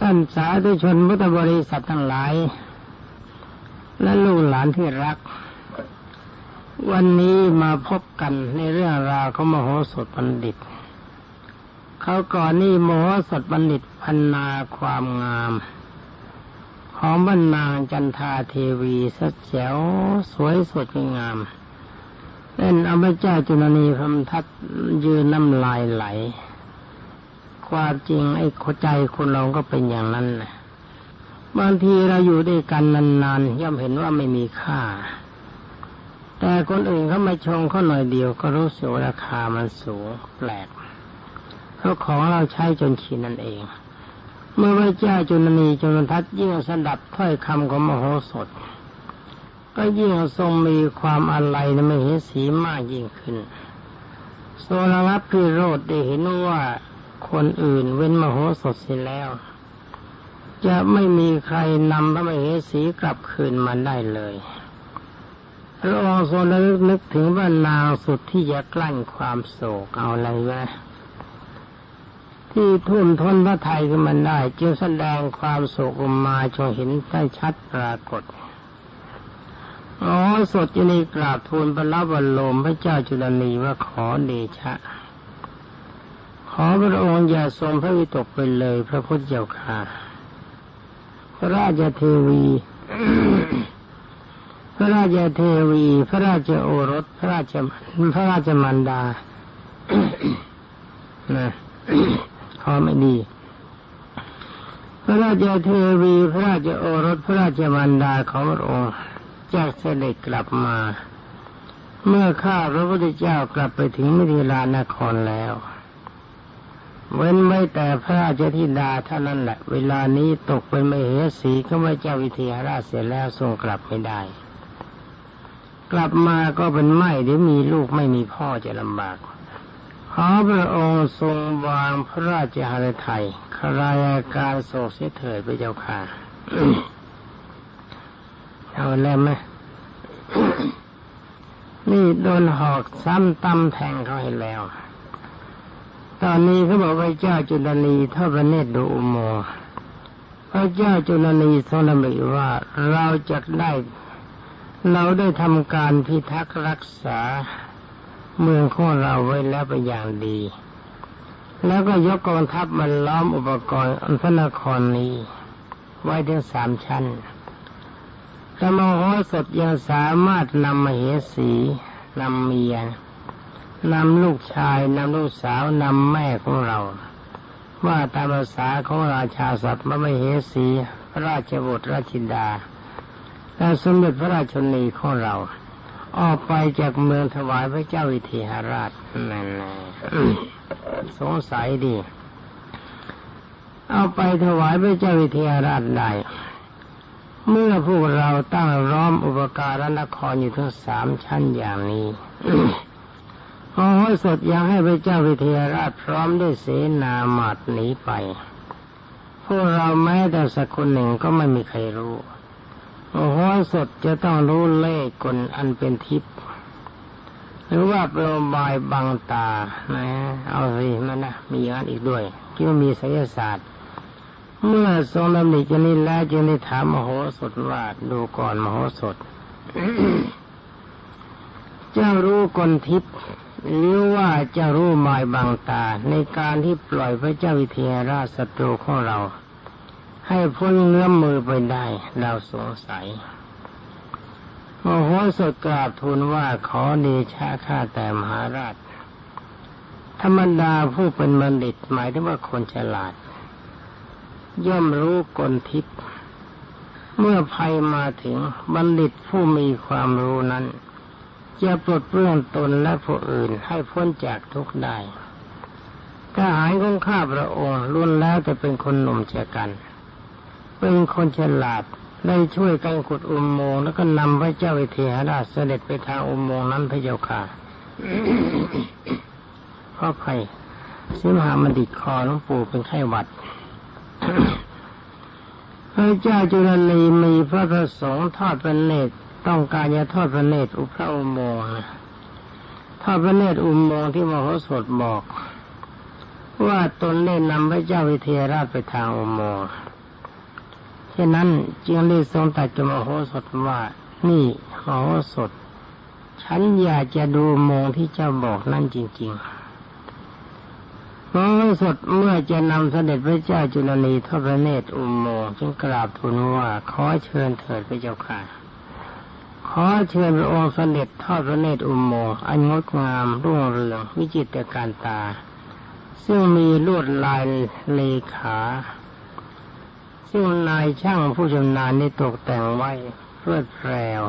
ท่านสาธุชนพุทธบริษัททั้งหลาย และลูกหลานที่รัก วันนี้มาพบกันในเรื่องราวของมโหสถบัณฑิต เขาก่อนนี่มโหสถบัณฑิตพันนาความงาม ของบรรนางจันทาเทวีสัจแจ๋วสวยสดงามเล่นเอาพระเจ้าจุลนีพรมทัตยืนน้ำลายไหล ความจริงไอ้ใจคนเราก็เป็นอย่างนั้นนะบางทีเราอยู่ด้วยกันนานๆย่อมเห็นว่าไม่มีค่า แต่คนอื่นเขามาชงเขาหน่อยเดียวก็รู้สึกราคามันสูงแปลกเพราะของเราใช้จนชินนั่นเอง เมื่อพระเจ้าจุลนีจุลทัตยิ่งสดับถ้อยคำของมโหสถ ก็ยิ่งทรงมีความอะไรในมเหสีมากยิ่งขึ้นโซลรับพิโรธได้เห็นว่า คนอื่นเว้นมโหสถเสียแล้ว จะไม่มีใครนำพระมเหสีกลับคืนมาได้เลยพระองค์ทรงระลึกนึกถึงว่านางสุดที่จะกลั้นความโศกเอาอะไรวะที่ทุ่มทนพระไทยขึ้นมาได้จึงแสดงความโศกมาจนเห็นได้ชัดปรากฏอ๋อสดจะนีกราบทูลบรรลบรรลมพระเจ้าจุลนีว่าขอเดชะ พระองค์อย่าทรงพระวิตกไปเลย พระพุทธเจ้าค่ะพระราชเทวี พระราชเทวี พระราชโอรส พระราชพระราชมันดานะขอไม่ดี พระราชเทวี พระราชโอรส พระราชมันดาของพระองค์จากเสด็จกลับมา เมื่อข้าพระพุทธเจ้ากลับไปถึงมิถิลานครแล้ว เว้นไม่แต่พระราชธิดาเท่านั้นแหละ เวลานี้ตกเป็นมเหสีก็ไม่เจ้าวิเทหราชเสร็จแล้วส่งกลับไม่ได้ กลับมาก็เป็นไม่เดี๋ยวมีลูกไม่มีพ่อจะลำบากขอพระองค์ทรงวางพระราชหฤทัยคลายอาการโศกเสียเถิดพระเจ้าค่ะเอาแล้วไหมนี่โดนหอกซ้ำตำแทงเขาให้แล้ว ตอนนี้เขาบอกว่าเจ้าจุลนีทอดพระเนตรดูอุโมพระเจ้าจุลนีทรงดำริว่าเราจะได้เราได้ทำการพิทักษ์รักษาเมืองของเราไว้แล้วเป็นอย่างดี แล้วก็ยกกองทัพมันล้อมอุปกรณ์อันพระนครนี้ ไว้ถึงสามชั้นแต่มโหสถยังสามารถนำมเหสีนำเมีย นำลูกชายนำลูกสาวนำแม่ของเรา ว่าตามภาษาของราชาสัตว์มเหสีระราชบุตรราชินดาและสมเด็จพระราชนีของเรา ออกไปจากเมืองถวายพระเจ้าวิเทหราชนั่นสงสัยดี เอาไปถวายพระเจ้าวิเทหราชได้เมื่อพวกเราตั้งร้อมอุปการะนครอยู่ทั้งสามชั้นอย่างนี้ พอสดยังให้พระเจ้าวิเทหราชพร้อมด้วยเสนาหมาดหนีไป พวกเราแม้แต่สักคนหนึ่งก็ไม่มีใครรู้โอ้โหสดจะต้องรู้เลขกลอันเป็นทิพย์หรือว่าโปรบายบังตานะเอาสิมันนะมีอย่างนั้นอีกด้วยคิดว่ามีไสยศาสตร์ เมื่อทรงดำริจะนี้แล้วจึงได้ถามมโหสถว่าดูก่อนมโหสถเจ้ารู้กลทิพย์ หรือว่าเจ้ารู้หมายบางตาในการที่ปล่อยพระเจ้าวิเทหราชศัตรูของเรา ให้พ้นเงื้อมมือไปได้ เราสงสัยมโหสถกราบทูลว่าขอเดชะข้าแต่มหาราช ธรรมดาผู้เป็นบัณฑิตหมายถึงว่าคนฉลาด ย่อมรู้กลทิพย์เมื่อภัยมาถึงบัณฑิตผู้มีความรู้นั้น จะปลดเปลื้องตนและผู้อื่นให้พ้นจากทุกข์ได้ทหารของข้าพระองค์ล้วนแล้วจะเป็นคนหนุ่มเจกัน เป็นคนฉลาดได้ช่วยกันขุดอุโมงค์แล้วก็นำพระเจ้าวิเทหราชเสด็จไปทางอุโมงค์นั้นพระเจ้าค่ะเพราะภัยสิมหามันดิดคอหลวงปู่เป็นไข้หวัดพระเจ้าจุลนีมีพระประสงค์ทอดพระเนตร ต้องการจะทอดพระเนตรอุพระอุโมงค์ทอดพระเนตรอุโมงค์ที่มโหสถบอก ว่าตนได้นำพระเจ้าวิเทหราชไปทางอุโมงค์ฉะนั้นจึงได้ทรงตัดจมโหสถว่านี่มโหสถ ฉันอยากจะดูโมงที่เจ้าบอกนั่นจริงๆมโหสถเมื่อจะนำเสด็จพระเจ้าจุลนีทอดพระเนตรอุโมงค์จึงกราบทูลว่าขอเชิญเถิดพระเจ้าค่ะ ขอเชิญพระองค์เสด็จทอดพระเนตรอุโมงค์อันงดงามรุ่งเรืองวิจิตรการตา ซึ่งมีลวดลายเลขา ซึ่งนายช่างผู้ชำนาญได้ตกแต่งไว้เพื่อแพรว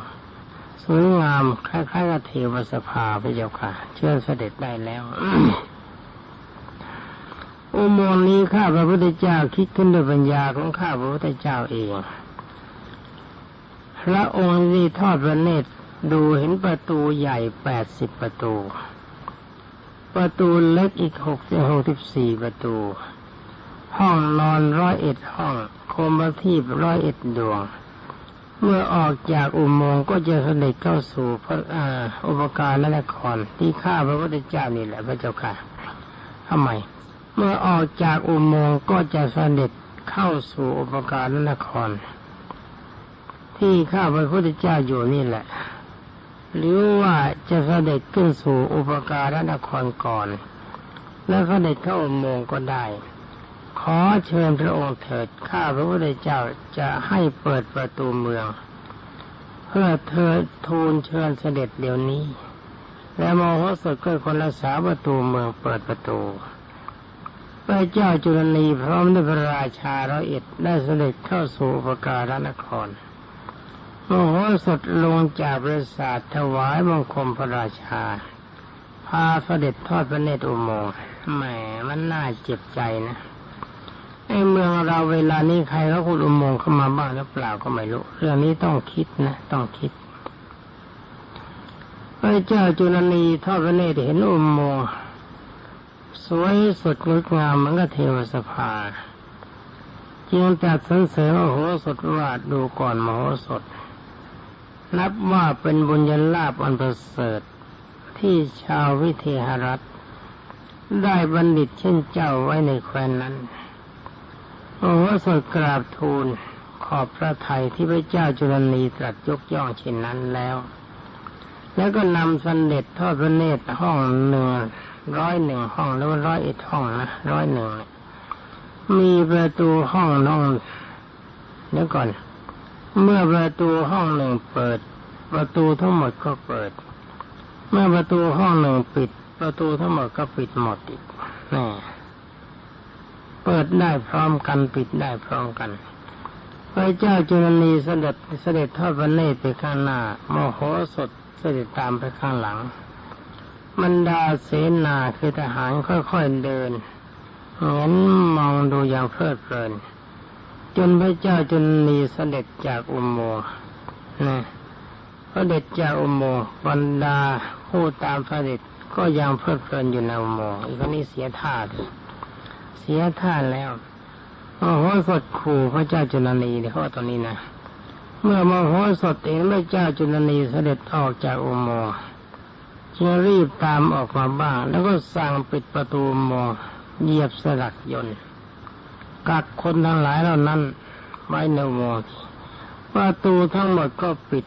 สวยงามคล้ายๆกับเทวสภาพระเจ้าค่ะ เชิญเสด็จได้แล้วอุโมงค์นี้ข้าพระพุทธเจ้าคิดขึ้นด้วยปัญญาของข้าพระพุทธเจ้าเอง พระองค์ที่ทอดพระเนตรดูเห็นประตูใหญ่แปดสิบประตู ประตูเล็กอีกหกสิบหกสิบสี่ประตู ห้องนอนร้อยเอ็ดห้อง โคมทีพร้อยเอ็ดดวง เมื่อออกจากอุโมงค์ก็จะเสด็จเข้าสู่พระอาอุปการและนครที่ข้าพระพุทธเจ้านี่แหละพระเจ้าค่ะทำไม เมื่อออกจากอุโมงค์ก็จะเสด็จเข้าสู่อุปการและนคร ที่ข้าพระพุทธเจ้าอยู่นี่แหละ หรือว่าจะเสด็จขึ้นสู่อุปการะนครก่อน แล้วเสด็จเข้าอุโมงก็ได้ ขอเชิญพระองค์เถิดข้าพระพุทธเจ้าจะให้เปิดประตูเมือง เพื่อเธอทูลเชิญเสด็จเดี๋ยวนี้ และมโหสถก็คนรักษาประตูเมืองเปิดประตูพระเจ้าจุลนีพร้อมด้วยพระราชาร้อยเอ็ดได้เสด็จเข้าสู่อุปการนคร มโหสถลงจากปราสาทถวายบังคมพระราชา พาเสด็จทอดพระเนตรอุโมงค์แหมมันน่าเจ็บใจนะไอ้เมืองเราเวลานี้ใครเขาขุดอุโมงค์เข้ามาบ้างหรือเปล่าก็ไม่รู้ เรื่องนี้ต้องคิดนะ ต้องคิดพระเจ้าจุลนีทอดพระเนตรเห็นอุโมงค์สวยสดงดงามเหมือนกับเทวสภา จึงตัดสรรเสริญมโหสถว่าดูก่อนมโหสถ นับว่าเป็นบุญญลาภอันประเสริฐที่ชาววิเทหรัฐ ได้บัณฑิตเช่นเจ้าไว้ในแคว้นนั้น โอ้สดกราบทูลขอบพระทัยที่พระเจ้าจุลนีตรัสยกย่องเช่นนั้นแล้ว แล้วก็นำสันเด็จทอดพระเนตรห้องหนึ่งร้อยหนึ่งห้องแล้วร้อยเอ็ดห้องนะร้อยหนึ่งมีประตูห้องน้องเดี๋ยวก่อน เมื่อประตูห้องหนึ่งเปิด ประตูทั้งหมดก็เปิด เมื่อประตูห้องหนึ่งปิด ประตูทั้งหมดก็ปิดหมดอีกนี่เปิดได้พร้อมกันปิดได้พร้อมกัน พระเจ้าจุลนีเสด็จเสด็จทอดพระเนตรไปข้างหน้าโมโหสดเสด็จตามไปข้างหลังบรรดาเสนาคือทหารค่อยๆเดินเห็นมองดูอย่างเพลิดเพลิน จนพระเจ้าจุลนีเสด็จจากอุโมงค์นะเสด็จจากอุโมงค์บรรดาผู้ตามเสด็จก็ยังเพลิดเพลินอยู่ในอุโมงค์อีกคนนี้เสียท่าเลยเสียท่าแล้วโอ้โหสดขู่พระเจ้าจุลนีเนี่ยเขาตอนนี้นะเมื่อมโหสถเองพระเจ้าจุลนีเสด็จออกจากอุโมงค์จึงรีบตามออกมาบ้าง แล้วก็สั่งปิดประตูอุโมงค์เหยียบสลักยนต์ กักคนทั้งหลายเหล่านั้น ไว้ในอุโมงค์ประตูทั้งหมดก็ปิด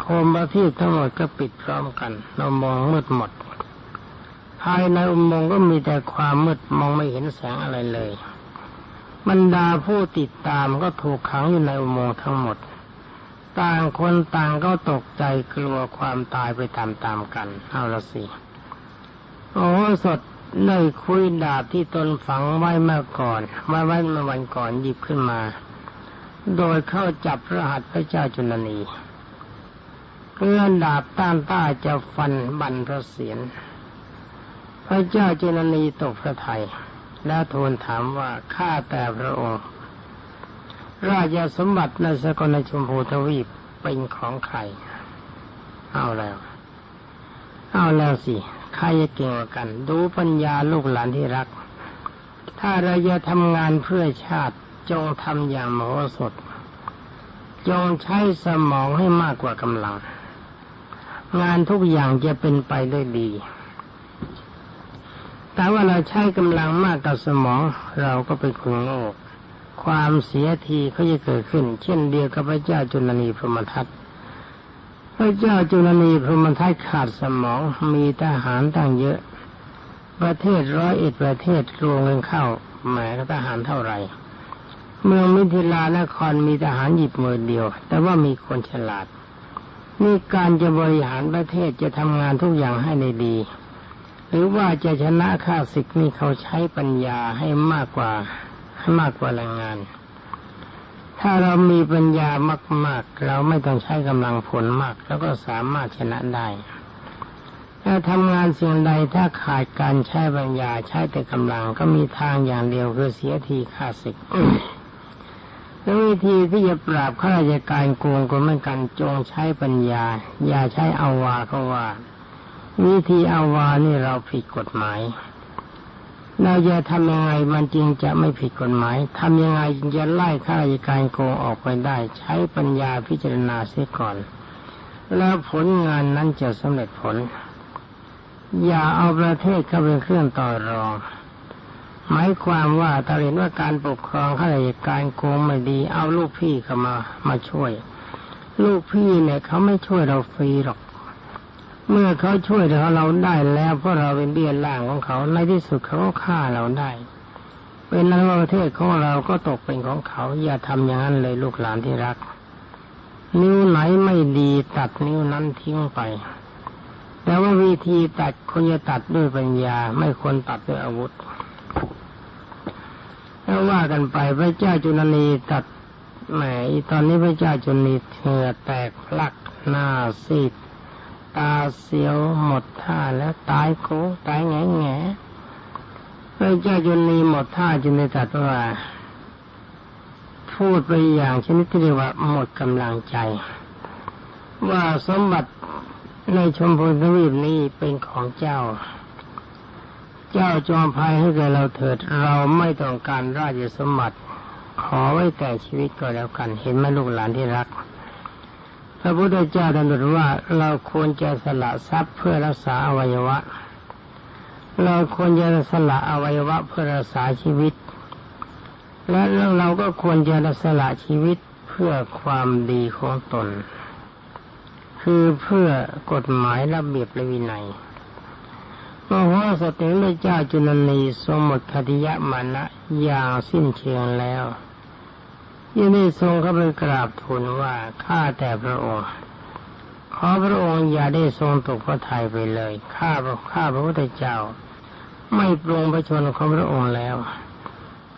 โคมประทีปทั้งหมดก็ปิดพร้อมกันเรามองมืดหมด ภายในอุโมงค์ก็มีแต่ความมืดมองไม่เห็นแสงอะไรเลยบรรดาผู้ติดตามก็ถูกขังอยู่ในอุโมงค์ทั้งหมด ต่างคนต่างก็ตกใจกลัวความตายไปตามๆกัน เอาละสิ โอ้สด ได้คุยดาบที่ตนฝังไว้เมื่อก่อนไว้ไว้เมื่อวันก่อนหยิบขึ้นมา โดยเข้าจับพระหัตถ์พระเจ้าจุลนีเพื่อนดาบต้านต้าจะฟันบันพระเศียรพระเจ้าจุลนีตกพระทยัยแล้วทูลถามว่าข้าแต่พระองค์ ราชสมบัติในสกลชมพูทวีปเป็นของใคร เอาแล้ว เอาแล้วสิ ใครจะเก่งกัน ดูปัญญาลูกหลานที่รัก ถ้าเราจะทำงานเพื่อชาติจงทำอย่างมโหสถ จงใช้สมองให้มากกว่ากำลัง งานทุกอย่างจะเป็นไปด้วยดี แต่ว่าเราใช้กำลังมากกับสมองเราก็เป็นคนโง่ความเสียทีเขาจะเกิดขึ้น เช่นเดียวกับพระเจ้าจุลนีพรหมทัต พระเจ้าจุลนีพรหมทัตขาดสมองมีทหารตั้งเยอะ ประเทศร้อยเอ็ดประเทศรวมกันเข้าแหมก็ทหารเท่าไหร่ เมืองมิถิลานครมีทหารหยิบมือเดียว แต่ว่ามีคนฉลาดนี่การจะบริหารประเทศจะทำงานทุกอย่างให้ในดี หรือว่าจะชนะข้าศึกนี่เขาใช้ปัญญาให้มากกว่าให้มากกว่าแรงงาน ถ้าเรามีปัญญามาก ๆ เราไม่ต้องใช้กำลังผลมาก แล้วก็สามารถชนะได้ถ้าทำงานสิ่งใดถ้าขาดการใช้ปัญญาใช้แต่กำลังก็มีทางอย่างเดียวคือเสียทีค่าศึกแล้ววิธีที่จะปราบข้าราชการโกงก็ไม่กันจงใช้ปัญญา อย่าใช้อาวาเขาว่า วิธีอาวานี่เราผิดกฎหมาย เราจะทำยังไงมันจริงจะไม่ผิดกฎหมายทำยังไงจึงจะไล่ข้าราชการโกงออกไปได้ ใช้ปัญญาพิจารณาเสียก่อน แล้วผลงานนั้นจะสำเร็จผล อย่าเอาประเทศเข้าเป็นเครื่องต่อรอง หมายความว่าถ้าเห็นว่าการปกครองข้าราชการโกงไม่ดี เอาลูกพี่เข้ามามาช่วย ลูกพี่เนี่ยเขาไม่ช่วยเราฟรีหรอก เมื่อเขาช่วยเราเราได้แล้วเพราะเราเป็นเบี้ยล่างของเขาในที่สุดเขาก็ฆ่าเราได้เป็นนั้นว่าประเทศของเราก็ตกเป็นของเขา อย่าทำอย่างนั้นเลยลูกหลานที่รัก นิ้วไหนไม่ดีตัดนิ้วนั้นทิ้งไป แต่ว่าวิธีตัดควรจะตัดด้วยปัญญา ไม่ควรตัดด้วยอาวุธถ้าว่ากันไปพระเจ้าจุลนีตัดแหมตอนนี้พระเจ้าจุลนีเหงื่อแตกพลักหน้าซีด ตาเสียวหมดท่าแล้วตายโคตายแง่แง่พระเจ้าจุลนีหมดท่าจึงได้ตัดว่า พูดไปอย่างชนิดที่เรียกว่าหมดกำลังใจ ว่าสมบัติในชมพูทวีปนี้เป็นของเจ้า เจ้าจอมภัยให้แก่เราเถิดเราไม่ต้องการราชสมบัติ ขอไว้แต่ชีวิตก็แล้วกัน เห็นไหมลูกหลานที่รัก พระพุทธเจ้าตรัสว่าเราควรจะสละทรัพย์เพื่อรักษาอวัยวะ เราควรจะสละอวัยวะเพื่อรักษาชีวิต และเราก็ควรจะสละชีวิตเพื่อความดีของตน คือเพื่อกฎหมายระเบียบและวินัยมโหสถพระเจ้าจุลนีทรงหมดคติยะมานะอย่างสิ้นเชิงแล้ว ยังได้ทรงเข้าไปกราบทูลว่าข้าแต่พระองค์ ขอพระองค์อย่าได้ทรงตกพระทัยไปเลยข้าพระข้าพระพุทธเจ้า ไม่ปรงพระชนของพระองค์แล้ว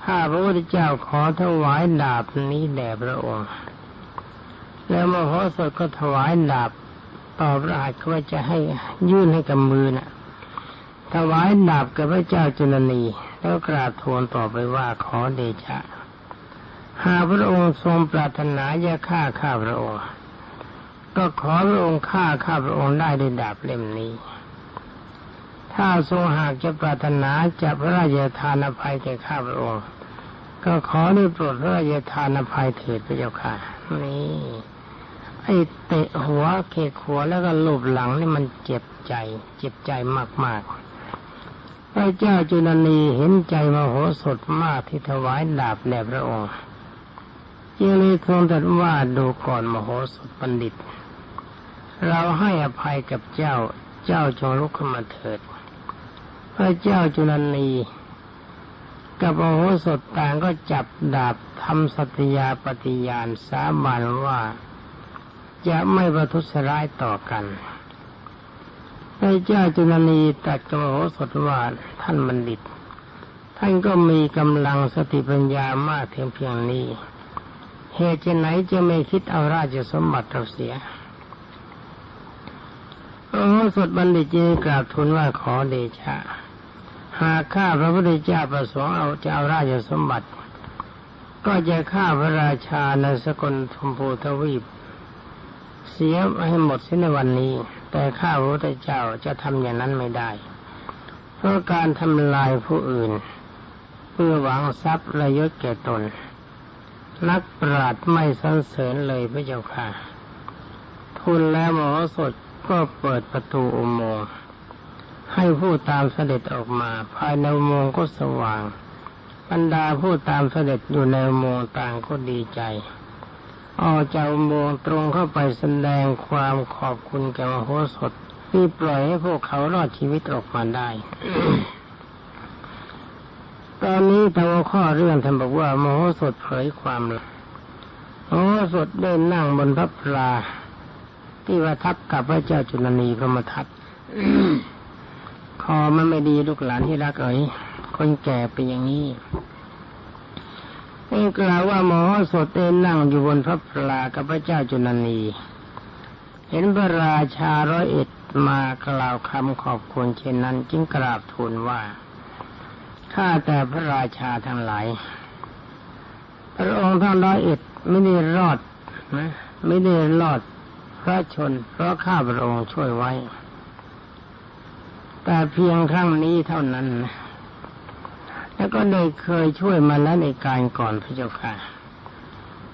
ข้าพระพุทธเจ้าขอถวายดาบนี้แด่พระองค์ แล้วมโหสถก็ถวายดาบต่อพระอาจว่าจะให้ยื่นให้กับมือนะ่ะ ถวายดาบกับพระเจ้าจุลนีแล้วกราบทูลต่อไปว่าขอเดชะ หากพระองค์ทรงปรารถนาจะฆ่าข้าพระองค์ ก็ขอพระองค์ฆ่าข้าพระองค์ได้ด้วยดาบเล่มนี้ ถ้าทรงหากจะปรารถนาจะพระราชทานอภัยแก่ข้าพระองค์ ก็ขอได้โปรดพระราชทานอภัยเถิดพระเจ้าค่ะ นี่ไอ้เตะหัวเคหัวแล้วก็ลูบหลังนี่มันเจ็บใจ เจ็บใจมากๆพระเจ้าจุลนีเห็นใจมโหสถมากที่ถวายดาบแด่พระองค์ จึงเลยทรงตรัสว่าดูก่อนมโหสถบัณฑิต เราให้อภัยกับเจ้า เจ้าจงลุกขึ้นมาเถิด พระเจ้าจุลนีกับมโหสถต่างก็จับดาบทำสัตยาปฏิญาณสาบานว่า จะไม่ประทุษร้ายต่อกันพระเจ้าจุลนีตัดกระโหสถว่าท่านบัณฑิต ท่านก็มีกำลังสติปัญญามากเพียงเพียงนี้ เหตุจะไหนจะไม่คิดเอาราชสมบัติเราเสียพระโหสถบัณฑิตจึงกราบทูลว่าขอเดชะ หากข้าพระพุทธเจ้าประสงค์เอาจะเอาราชสมบัติ ก็จะฆ่าพระราชาในสกลธมพูทวีป เสียให้หมดสิ้นในวันนี้ แต่ข้าพระพุทธเจ้าจะทำอย่างนั้นไม่ได้ เพราะการทำลายผู้อื่น เพื่อหวังทรัพย์ระยศแก่ตน นักปราดไม่สรรเสริญเลยพระเจ้าค่ะ ทุนแล้วหมอสดก็เปิดประตูอุโมงค์ให้ผู้ตามเสด็จออกมา ภายในอุโมงค์ก็สว่าง บรรดาผู้ตามเสด็จอยู่ในอุโมงค์ต่างก็ดีใจออกจากอุโมงค์ตรงเข้าไปแสดงความขอบคุณแก่มโหสถที่ปล่อยให้พวกเขารอดชีวิตออกมาได้ ตอนนี้แต่ว่าข้อเรื่องท่านบอกว่า มโหสถเผยความลับมโหสถได้นั่งบนพระพลาที่ประทับกับพระเจ้าจุลนีพระมทัตคอมันไม่ดีลูกหลานที่รักเอ๋ยคนแก่เป็นอย่างนี้นี่กล่าวว่าหมอสดเต้นนั่งอยู่บนพระพลากับพระเจ้าจุลนี เห็นพระราชาร้อยเอ็ดมากล่าวคำขอบคุณเช่นนั้น จึงกราบทูลว่า ข้าแต่พระราชาทั้งหลาย พระองค์ทั้งร้อยเอ็ดไม่ได้รอดนะไม่ได้รอดพระชน เพราะข้าพระองค์ช่วยไว้ แต่เพียงครั้งนี้เท่านั้นนะแล้วก็ได้เคยช่วยมาแล้วในการก่อนพระเจ้าค่ะ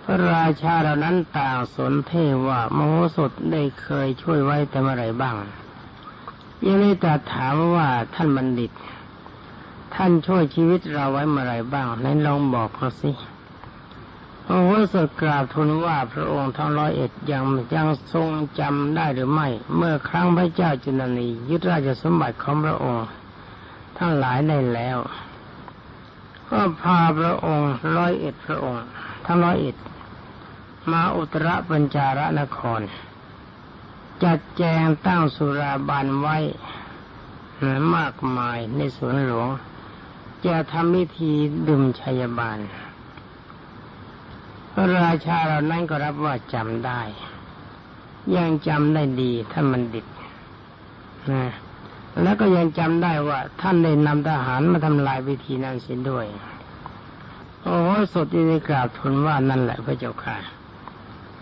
พระราชาเหล่านั้นต่างสนเทว่ามโหสถได้เคยช่วยไว้แต่เมื่อไรบ้าง ยังได้ตรัสถามว่าท่านบัณฑิต ท่านช่วยชีวิตเราไว้เมื่อไรบ้างนั้นลองบอกเขาสิโมโหสถกราบทูลว่าพระองค์ทั้งร้อยเอ็ดยังยังทรงจำได้หรือไม่ เมื่อครั้งพระเจ้าจุลนียึดราชสมบัติของพระองค์ทั้งหลายได้แล้ว ก็พาพระองค์ร้อยเอ็ดพระองค์ ทั้งร้อยเอ็ดมาอุตรปัญจาระนคร จัดแจงตั้งสุราบานไว้มากมายในสวนหลวง จะทำพิธีดื่มชัยบาลพระราชาเหล่านั้นก็รับว่าจำได้ ยังจำได้ดีท่านมันดิตนะแล้วก็ยังจำได้ว่า ท่านได้นำทหารมาทำลายวิธีนั้นเสียด้วย โอ้โหสดที่ได้กราบทูลว่านั่นแหละพระเจ้าค่ะ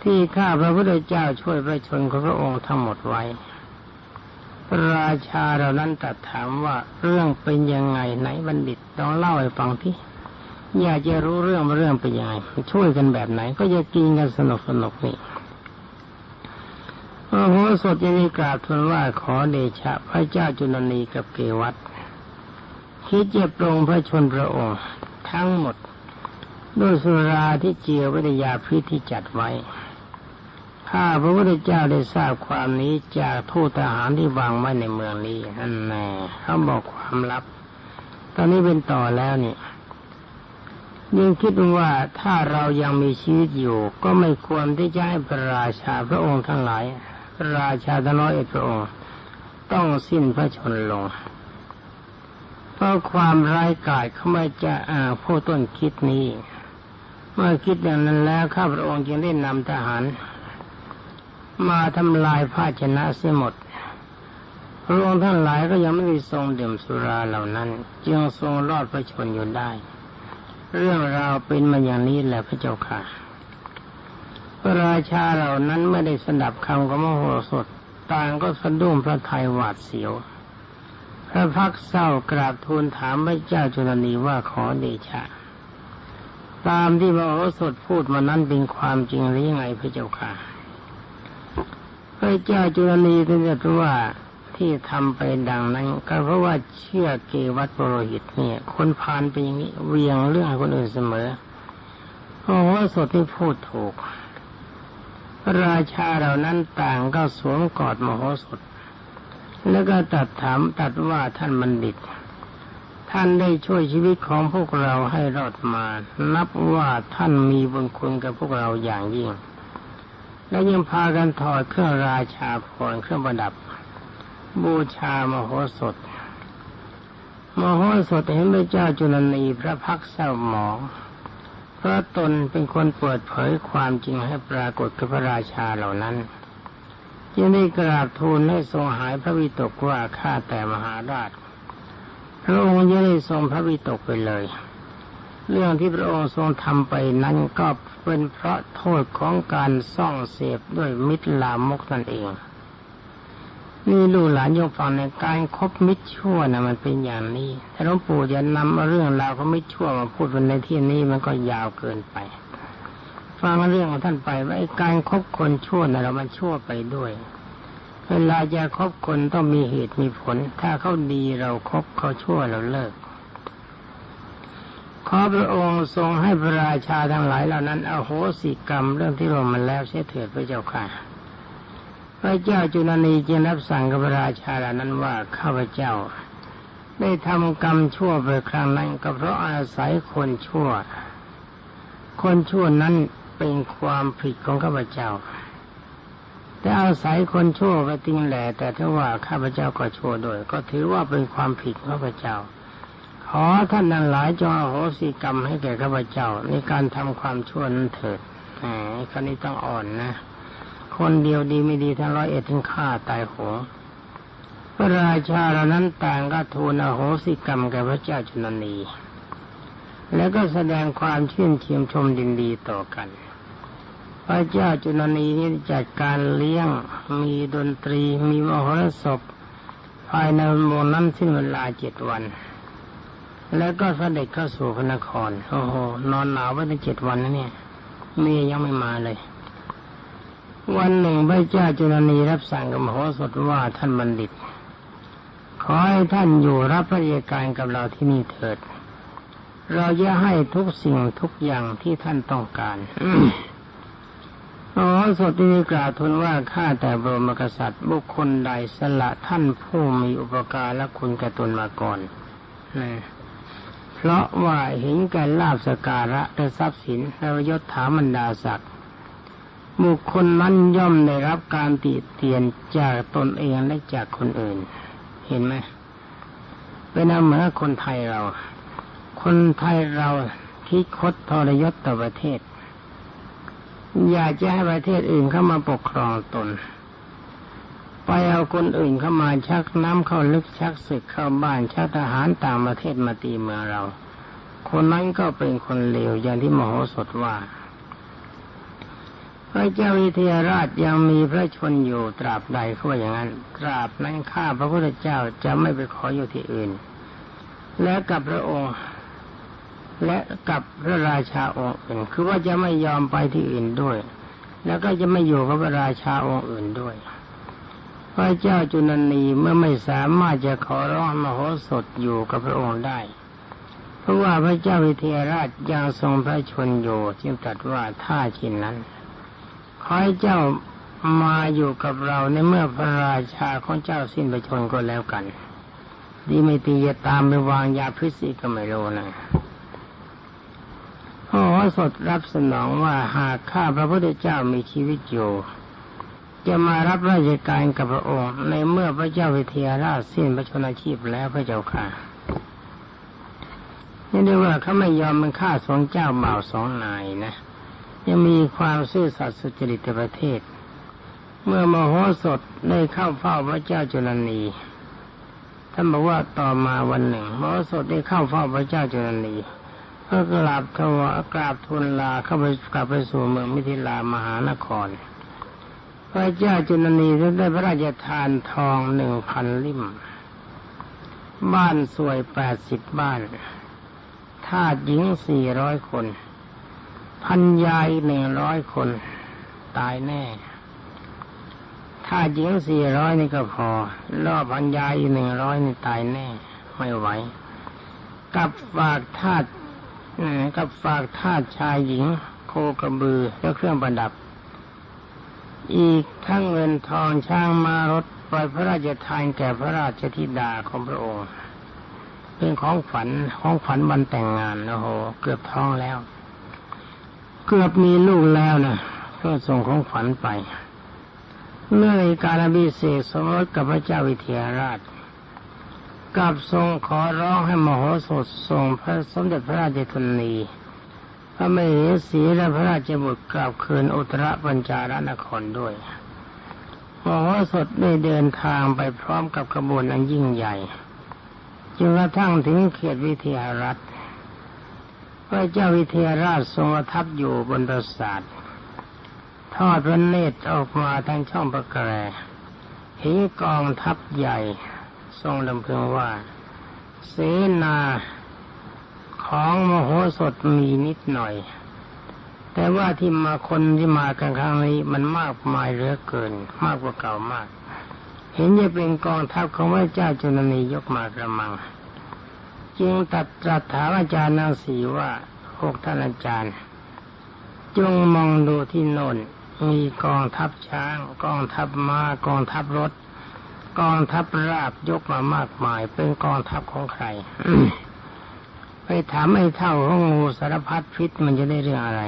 ที่ข้าพระพุทธเจ้าช่วยพระชนของพระองค์ทั้งหมดไว้ ราชาเหล่านั้นตรัสถามว่าเรื่องเป็นยังไงไหนบัณฑิตต้องเล่าให้ฟังที่อยากจะรู้เรื่องเรื่องเป็นยังไงช่วยกันแบบไหน ก็จะกินกันสนุกสนุกนี่พระโหสถยังกราบทูลว่าขอเดชะพระเจ้าจุลนีกับเกวัตคิดจะปรงพระชนพระองค์ทั้งหมด ด้วยสุราที่เจียววิทยาพิที่จัดไว้ ข้าพระพุทธเจ้าได้ทราบความนี้จากทูตทหารที่วางไว้ในเมืองนี้อันแน่เขาบอกความลับ ตอนนี้เป็นต่อแล้วนี่ยิ่งคิดว่าถ้าเรายังมีชีวิตอยู่ ก็ไม่ควรที่จะให้พระราชาพระองค์ทั้งหลายพระราชาทั้งร้อยเอ็ดพระองค์ ต้องสิ้นพระชนลง เพราะความร้ายกาจเขาไม่จะอ่าผู้ต้นคิดนี้ เมื่อคิดอย่างนั้นแล้วข้าพระองค์จึงได้นำทหาร มาทำลายภาชนะเสียหมดพระองค์ท่านหลายก็ยังไม่ได้ทรงดื่มสุราเหล่านั้นจึงทรงรอดพระชนอยู่ได้ เรื่องราวเป็นมาอย่างนี้แหละพระเจ้าค่ะพระราชาเหล่านั้นไม่ได้สดับคำของมโหสถต่างก็สะดุ้งพระทัยหวาดเสียว พระพักเศร้ากราบทูลถามพระเจ้าจุลนีว่าขอเดชะ ตามที่มโหสถพูดมานั้นเป็นความจริงหรือยังไงพระเจ้าค่ะ พระเจ้าจุลนีท่านจะว่าที่ทำไปดังนั้น ก็เพราะว่าเชื่อเกวัตปรหิตเนี่ย คนพานเป็นอย่างนี้เวียงเรื่องคนอื่นเสมอโอ้โหสดที่พูดถูก ราชาเหล่านั้นต่างก็สวมกอดมโหสถ แล้วก็ตัดถามตัดว่าท่านบัณฑิต ท่านได้ช่วยชีวิตของพวกเราให้รอดมา นับว่าท่านมีบุญคุณกับพวกเราอย่างยิ่ง และยังพากันถอดเครื่องราชาพรเครื่องประดับ บูชามโหสถ มโหสถเห็นพระเจ้าจุลนีพระพักเศร้าหมองเพราะตนเป็นคนเปิดเผยความจริงให้ปรากฏกับพระราชาเหล่านั้นจึงได้กราบทูลให้ทรงหายพระวิตกว่าข้าแต่มหาราชพระองค์ยังได้ทรงพระวิตกไปเลย เรื่องที่พระองค์ทรงทำไปนั้นก็ เป็นเพราะโทษของการซ่องเสพด้วยมิตรลามกนั่นเอง นี่ลูกหลานโยมฟังในการครบมิตรชั่วนะมันเป็นอย่างนี้ถ้าหลวงปู่จะนำเรื่องราวของมิตรชั่วมาพูดในที่นี้มันก็ยาวเกินไป ฟังเรื่องของท่านไปว่าการครบคนชั่วนะเรามันชั่วไปด้วยเวลาจะคบคนต้องมีเหตุมีผล ถ้าเขาดีเราครบเขาชั่วเราเลิก ขอพระองค์ทรงให้พระราชาทั้งหลายเหล่านั้นอโหสิกรรมเรื่องที่ร่วมมันแล้วเสียเถิดพระเจ้าค่ะ พระเจ้าจุลนีจึงรับสั่งกับพระราชาเหล่านั้นว่าข้าพเจ้า ได้ทำกรรมชั่วไปครั้งนั้นก็เพราะอาศัยคนชั่ว คนชั่วนั้นเป็นความผิดของข้าพเจ้า แต่อาศัยคนชั่วก็จริงแหละแต่ถ้าว่าข้าพเจ้าก็ชั่วโดยก็ถือว่าเป็นความผิดของข้าพเจ้า ขอท่านนั้นหลายจงอโหสิกรรมให้แก่ข้าพเจ้าในการทำความชั่วนั้นเถิดแหมคนนี้ต้องอ่อนนะ คนเดียวดีไม่ดีทั้งร้อยเอ็ดถึงฆ่าตายโหงพระราชาเหล่านั้นต่างก็ทูลอโหสิกรรมแก่พระเจ้าจุนนี แล้วก็แสดงความชื่นเชียมชมดินดีต่อกัน พระเจ้าจุนนีนี่จัดการเลี้ยงมีดนตรีมีมโหรสพภายในวงนั้นสิ้นเวลาเจ็ดวัน แล้วก็เสด็จเข้าสู่พระนคร โอ้โห นอนหนาวไว้ตั้งเจ็ดวันนะเนี่ยเมียยังไม่มาเลย วันหนึ่งพระเจ้าจุลนีรับสั่งกับมโหสถว่าท่านบัณฑิต ขอให้ท่านอยู่รับราชการกับเราที่นี่เถิด เราจะให้ทุกสิ่งทุกอย่างที่ท่านต้องการมโหสถที่กล่าวทูลว่าข้าแต่บรมกษัตริย์ บุคคลใดสละท่านผู้มีอุปการและคุณแก่ตนมาก่อนนะ เพราะว่าเห็นแก่ลาบสการะและทรัพย์สินและยศถาบรรดาศักดิ์บุคคลนั้นย่อมได้รับการติเตียนจากตนเองและจากคนอื่น เห็นไหมเป็นเหมือนคนไทยเรา คนไทยเราคิดคดทรยศต่อประเทศ อยากจะให้ประเทศอื่นเข้ามาปกครองตน ไปเอาคนอื่นเข้ามาชักน้ำเข้าลึกชักศึกเข้าบ้านชักทหารต่างประเทศมาตีเมืองเรา คนนั้นก็เป็นคนเลวอย่างที่มโหสถว่า พระเจ้าวิเทหราชยังมีพระชนอยู่ตราบใดเขาว่าอย่างนั้นตราบนั้นข้าพระพุทธเจ้าจะไม่ไปขออยู่ที่อื่น และกับพระองค์และกับพระราชาองค์อื่น คือว่าจะไม่ยอมไปที่อื่นด้วย แล้วก็จะไม่อยู่กับพระราชาองค์อื่นด้วย พระเจ้าจุนนีเมื่อไม่สามารถจะขอร้องมโหสถอยู่กับพระองค์ได้ เพราะว่าพระเจ้าวิเทหราชยังทรงพระชนอยู่จึงตรัสว่าถ้าเช่นนั้น ขอให้เจ้ามาอยู่กับเราในเมื่อพระราชาของเจ้าสิ้นพระชนก็แล้วกัน ดีไม่ตีจะตามไปวางยาพิษอีกก็ไม่รู้นะพระโอสถรับสนองว่าหากข้าพระพุทธเจ้ามีชีวิตอยู่ จะมารับราชการกับพระองค์ในเมื่อพระเจ้าวิเทหราชสิ้นพระชนอาชีพแล้วพระเจ้าค่ะนี่เรียกว่าเขาไม่ยอมเป็นข้าสองเจ้าบ่าวสองนายนะ ยังมีความซื่อสัตย์สุจริตประเทศ เมื่อมโหสถได้เข้าเฝ้าพระเจ้าจุลนีท่านบอกว่าต่อมาวันหนึ่งมโหสถได้เข้าเฝ้าพระเจ้าจุลนีก็กราบถวากราบทูลลาเข้าไปกลับไปสู่เมืองมิถิลามหานคร พระเจ้าจุลนีได้พระราชทานทองหนึ่งพันลิ่ม บ้านสวยแปดสิบบ้านทาสหญิงสี่ร้อยคน พันยายหนึ่งร้อยคน ตายแน่ทาสหญิงสี่ร้อยนี่ก็พอรอบพันยายหนึ่งร้อยนี่ตายแน่ ไม่ไหวกับฝากทาสกับฝากทาสชายหญิง โคกระบือและเครื่องประดับ อีกทั้งเงินทองช่างมารถปล่อยพระราชทานแก่พระราชธิดาของพระองค์เป็นของฝันของฝันวันแต่งงานโอ้โหเกือบท้องแล้ว เกือบมีลูกแล้วนะก็ส่งของฝันไป เมื่อในการอภิเษสมรสกับพระเจ้าวิเทหราชกับทรงขอร้องให้มโหสถทรงพระสมเด็จพระราชชนนี พระมเหสีและพระราชบุตรกลับคืนอุตรปัญจารนครด้วยมโหสถได้เดินทางไปพร้อมกับขบวนอันยิ่งใหญ่จนกระทั่งถึงเขตวิเทหรัฐพระเจ้าวิเทหราชทรงประทับอยู่บนปราสาททอดพระเนตรออกมาทางช่องประแกรเห็นกองทัพใหญ่ ทรงลำพึงว่า เสนา ของมโหสถมีนิดหน่อย แต่ว่าที่มาคนที่มากันครั้งนี้มันมากมายเหลือเกิน มากกว่าเก่ามาก เห็นจะเป็นกองทัพของพระเจ้าจุลนียกมากระมัง จึงตัดตรัสถามอาจารย์นางสีว่าพวกท่านอาจารย์ จงมองดูที่โน่นมีกองทัพช้าง กองทัพมา้ากองทัพรถ กองทัพราบยกมามากมาย เป็นกองทัพของใคร ไปถามไอ้เท่าของงูสารพัดพิษมันจะได้เรื่องอะไร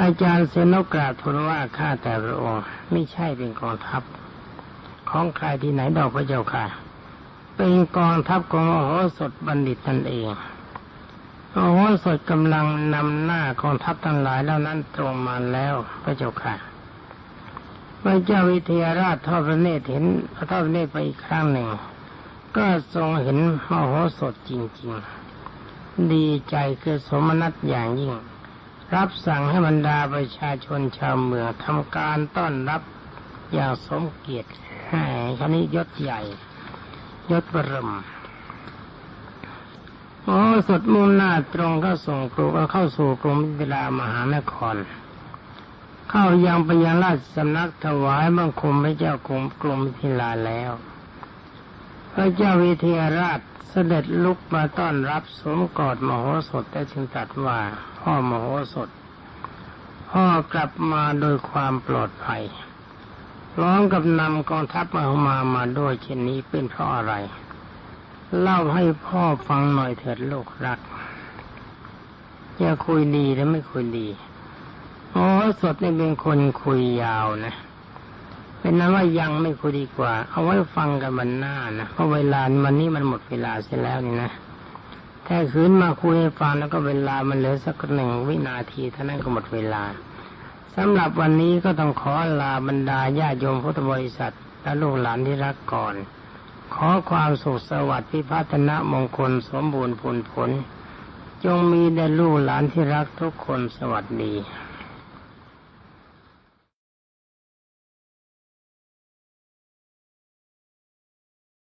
อาจารย์เซนกราบทูลว่าข้าแต่พระองค์ไม่ใช่เป็นกองทัพ ของใครที่ไหนดอกพระเจ้าค่ะ เป็นกองทัพของมโหสถบัณฑิตนั่นเองมโหสถกำลังนำหน้ากองทัพทั้งหลายแล้วนั้นตรงมาแล้วพระเจ้าค่ะพระเจ้าวิเทหราชทอดพระเนตรเห็นทอดพระเนตรไปอีกครั้งหนึ่ง ก็ทรงเห็นมโหสถจริง ๆ ดีใจคือสมนัตอย่างยิ่ง รับสั่งให้บรรดาประชาชนชาวเมืองทำการต้อนรับอย่างสมเกียรติให้คนี้ยศใหญ่ ยศบรมโอ้สดมุ่งหน้าตรงเข้าส่งกรุงเข้าสู่กรุงมิถิลามหานคร เข้ายังไปยังราชสำนักถวายบังคมพระเจ้ากรุงกรุงมิถิลาแล้ว พระเจ้าวิเทหราชเสด็จลุกมาต้อนรับสวมกอดมโหสถแต่จึงตรัสว่าพ่อมโหสถ พ่อกลับมาโดยความปลอดภัยพร้อมกับนำกองทัพมามามาด้วยเช่นนี้เป็นเพราะอะไร เล่าให้พ่อฟังหน่อยเถิดลูกรักอย่าคุยดีและไม่คุยดีโอ้สดนี่เป็นคนคุยยาวนะ เป็นนั้นว่ายังไม่คุยดีกว่า เอาไว้ฟังกันมันหน้านะเพราะเวลาวันนี้มันหมดเวลาเสียแล้วนี่นะถ้าคืนมาคุยฟังแล้วก็เวลามันเหลือสักหนึ่งวินาทีเท่านั้นก็หมดเวลาสำหรับวันนี้ก็ต้องขอลาบรรดาญาโยมพุทธบริษัท และลูกหลานที่รักก่อน ขอความสุขสวัสดิ์พิพัฒนะมงคลสมบูรณ์ผลผล จงมีแด่ลูกหลานที่รักทุกคนสวัสดี